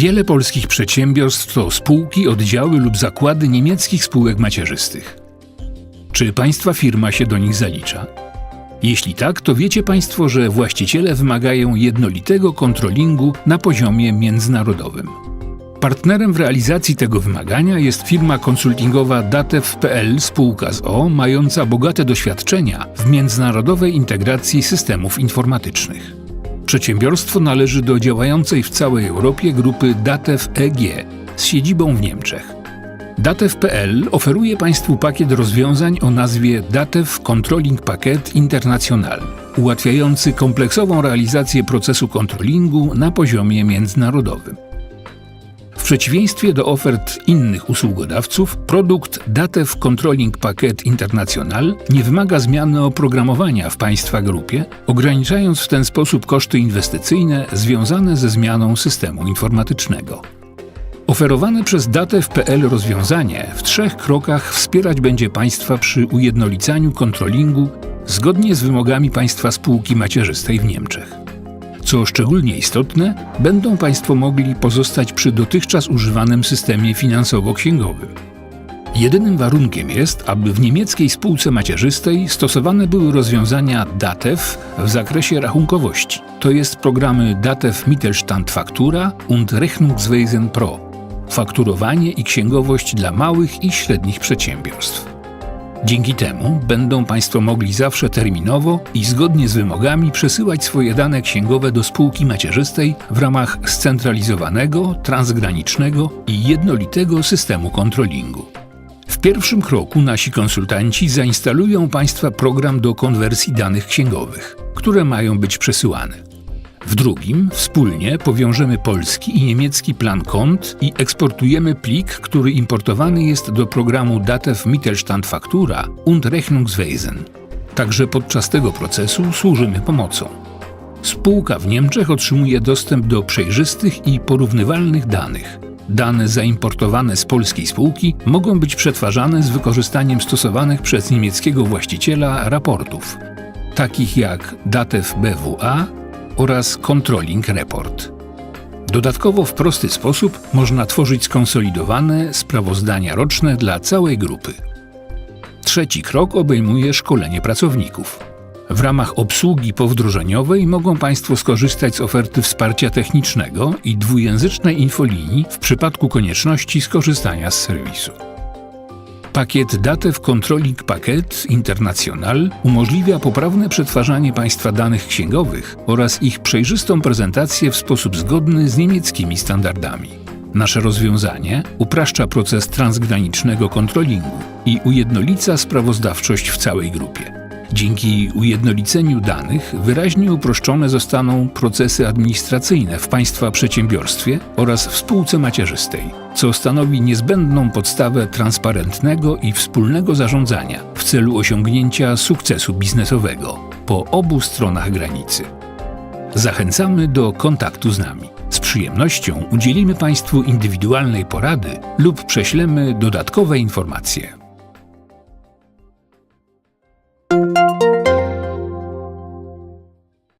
Wiele polskich przedsiębiorstw to spółki, oddziały lub zakłady niemieckich spółek macierzystych. Czy państwa firma się do nich zalicza? Jeśli tak, to wiecie Państwo, że właściciele wymagają jednolitego kontrolingu na poziomie międzynarodowym. Partnerem w realizacji tego wymagania jest firma konsultingowa Datev.pl spółka z O, mająca bogate doświadczenia w międzynarodowej integracji systemów informatycznych. Przedsiębiorstwo należy do działającej w całej Europie grupy Datev EG z siedzibą w Niemczech. Datev.pl oferuje Państwu pakiet rozwiązań o nazwie Datev Controlling Packet International, ułatwiający kompleksową realizację procesu kontrolingu na poziomie międzynarodowym. Przeciwieństwie do ofert innych usługodawców, produkt Datev Controlling Packet International nie wymaga zmiany oprogramowania w Państwa grupie, ograniczając w ten sposób koszty inwestycyjne związane ze zmianą systemu informatycznego. Oferowane przez Datev.pl rozwiązanie w trzech krokach wspierać będzie Państwa przy ujednolicaniu kontrolingu zgodnie z wymogami Państwa spółki macierzystej w Niemczech. Co szczególnie istotne, będą Państwo mogli pozostać przy dotychczas używanym systemie finansowo-księgowym. Jedynym warunkiem jest, aby w niemieckiej spółce macierzystej stosowane były rozwiązania DATEV w zakresie rachunkowości, to jest programy DATEV Mittelstand Faktura und Rechnungswesen Pro, fakturowanie i księgowość dla małych i średnich przedsiębiorstw. Dzięki temu będą Państwo mogli zawsze terminowo i zgodnie z wymogami przesyłać swoje dane księgowe do spółki macierzystej w ramach scentralizowanego, transgranicznego i jednolitego systemu kontrolingu. W pierwszym kroku nasi konsultanci zainstalują Państwa program do konwersji danych księgowych, które mają być przesyłane. W drugim wspólnie powiążemy polski i niemiecki plan kont i eksportujemy plik, który importowany jest do programu Datev Mittelstand Faktura und Rechnungswesen. Także podczas tego procesu służymy pomocą. Spółka w Niemczech otrzymuje dostęp do przejrzystych i porównywalnych danych. Dane zaimportowane z polskiej spółki mogą być przetwarzane z wykorzystaniem stosowanych przez niemieckiego właściciela raportów, takich jak Datev BWA oraz Controlling Report. Dodatkowo w prosty sposób można tworzyć skonsolidowane sprawozdania roczne dla całej grupy. Trzeci krok obejmuje szkolenie pracowników. W ramach obsługi powdrożeniowej mogą Państwo skorzystać z oferty wsparcia technicznego i dwujęzycznej infolinii w przypadku konieczności skorzystania z serwisu. Pakiet Datev Controlling Packet International umożliwia poprawne przetwarzanie Państwa danych księgowych oraz ich przejrzystą prezentację w sposób zgodny z niemieckimi standardami. Nasze rozwiązanie upraszcza proces transgranicznego kontrolingu i ujednolica sprawozdawczość w całej grupie. Dzięki ujednoliceniu danych wyraźnie uproszczone zostaną procesy administracyjne w państwa przedsiębiorstwie oraz w spółce macierzystej, co stanowi niezbędną podstawę transparentnego i wspólnego zarządzania w celu osiągnięcia sukcesu biznesowego po obu stronach granicy. Zachęcamy do kontaktu z nami. Z przyjemnością udzielimy Państwu indywidualnej porady lub prześlemy dodatkowe informacje.